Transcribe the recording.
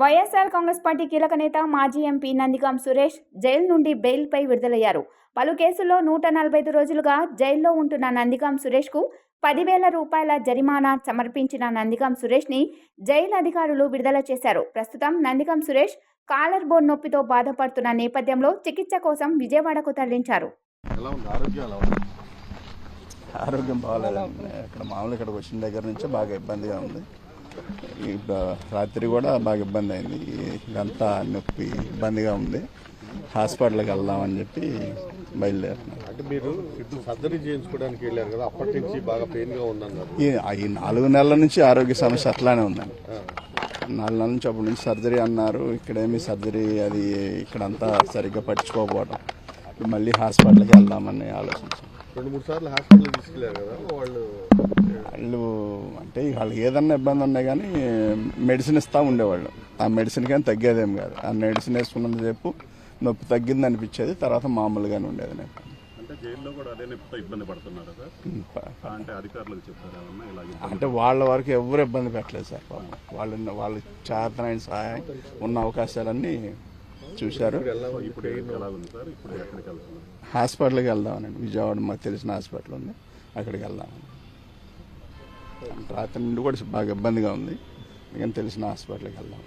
YSR Congress party కీలక నేత మాజీ ఎంపీ నందిగాం సురేష్ జైలు నుండి బెయిల్పై విడుదలయ్యారు. పలు కేసుల్లో నూట నలభై ఐదు రోజులుగా జైల్లో ఉంటున్న నందిగాం సురేష్కు పదివేల రూపాయల జరిమానా సమర్పించిన నందిగాం సురేష్ని జైలు అధికారులు విడుదల చేశారు. ప్రస్తుతం నందిగాం సురేష్ కాలర్ బోన్ నొప్పితో బాధపడుతున్న నేపథ్యంలో చికిత్స కోసం విజయవాడకు తరలించారు. ఆరోగ్యం బాగాలేదండి. ఇక్కడ మామూలు ఇక్కడికి వచ్చిన దగ్గర నుంచి బాగా ఇబ్బందిగా ఉంది. రాత్రి కూడా బాగా ఇబ్బంది అయింది. ఇదంతా నొప్పి ఇబ్బందిగా ఉంది. హాస్పిటల్కి వెళ్దామని చెప్పి బయలుదేరినాం అంటే మీరు ఇప్పుడు సర్జరీ చేయించుకోవడానికి వెళ్ళారు కదా అప్పటి నుంచి బాగా పెయిన్గా ఉందన్నారు. ఈ ఈ నాలుగు నెలల నుంచి ఆరోగ్య సమస్య అట్లానే ఉందండి. నాలుగు నెలల నుంచి అప్పటి నుంచి సర్జరీ అన్నారు. ఇక్కడేమి సర్జరీ అది ఇక్కడంతా సరిగ్గా పట్టించుకోకపోవడం మళ్ళీ హాస్పిటల్కి వెళ్దామని ఆలోచించాం. రెండు మూడు సార్లు హాస్పిటల్ తీసుకెళ్ళారు కదా వాళ్ళు? వాళ్ళు అంటే వాళ్ళకి ఏదన్నా ఇబ్బంది ఉన్నా కానీ మెడిసిన్ ఇస్తూ ఉండేవాళ్ళు. ఆ మెడిసిన్ కానీ తగ్గేదేం కాదు. ఆ మెడిసిన్ వేసుకున్నంతసేపు నొప్పి తగ్గింది అనిపించేది తర్వాత మామూలుగానే ఉండేది నాకు. అంటే వాళ్ళ వరకు ఎవరు ఇబ్బంది పెట్టలేదు సార్ వాళ్ళు వాళ్ళు చేతనైన సహాయం ఉన్న అవకాశాలన్నీ చూశారు. హాస్పిటల్కి వెళ్దామనండి. విజయవాడ మాకు తెలిసిన హాస్పిటల్ ఉంది. అక్కడికి వెళ్దామని రాత్రి నుండి కూడా బాగా ఇబ్బందిగా ఉంది. అందుకని తెలిసిన హాస్పిటల్కి వెళ్దాం.